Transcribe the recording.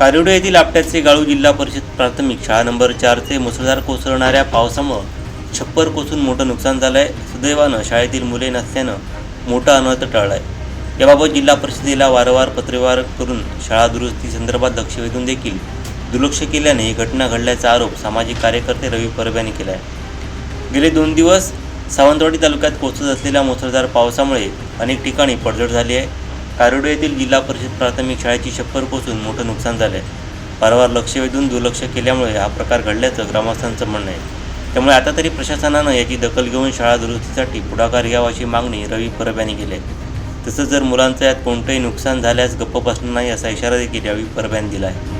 कारिवडे येथील आपट्याचे गाळू जिल्हा परिषद प्राथमिक शाळा नंबर चारचे मुसळधार कोसळणाऱ्या पावसामुळं छप्पर कोसून मोठं नुकसान झालं आहे सुदैवानं शाळेतील मुले नसल्यानं मोठं अनर्थ टळलं आहे याबाबत जिल्हा परिषदेला वारंवार पत्रव्यवहार करून शाळा दुरुस्ती संदर्भात लक्ष वेधून देखील दुर्लक्ष केल्याने ही घटना घडल्याचा आरोप सामाजिक कार्यकर्ते रवी परब यांनी केला आहे गेले दोन दिवस सावंतवाडी तालुक्यात कोसळत असलेल्या मुसळधार पावसामुळे अनेक ठिकाणी पडझड झाली आहे. कारोडे येथील जिल्हा परिषद प्राथमिक शाळेची छप्पर कोसळून मोठं नुकसान झालं आहे वारंवार लक्ष वेधून दुर्लक्ष केल्यामुळे हा प्रकार घडल्याचं ग्रामस्थांचं म्हणणं आहे. त्यामुळे आता तरी प्रशासनानं याची दखल घेऊन शाळा दुरुस्तीसाठी पुढाकार घ्यावा अशी मागणी रवी परब यांनी केली आहे. तसंच जर मुलांचं यात कोणतंही नुकसान झाल्यास गप्प बसणार नाही असा इशारा देखील रवी परब यांनी दिला आहे.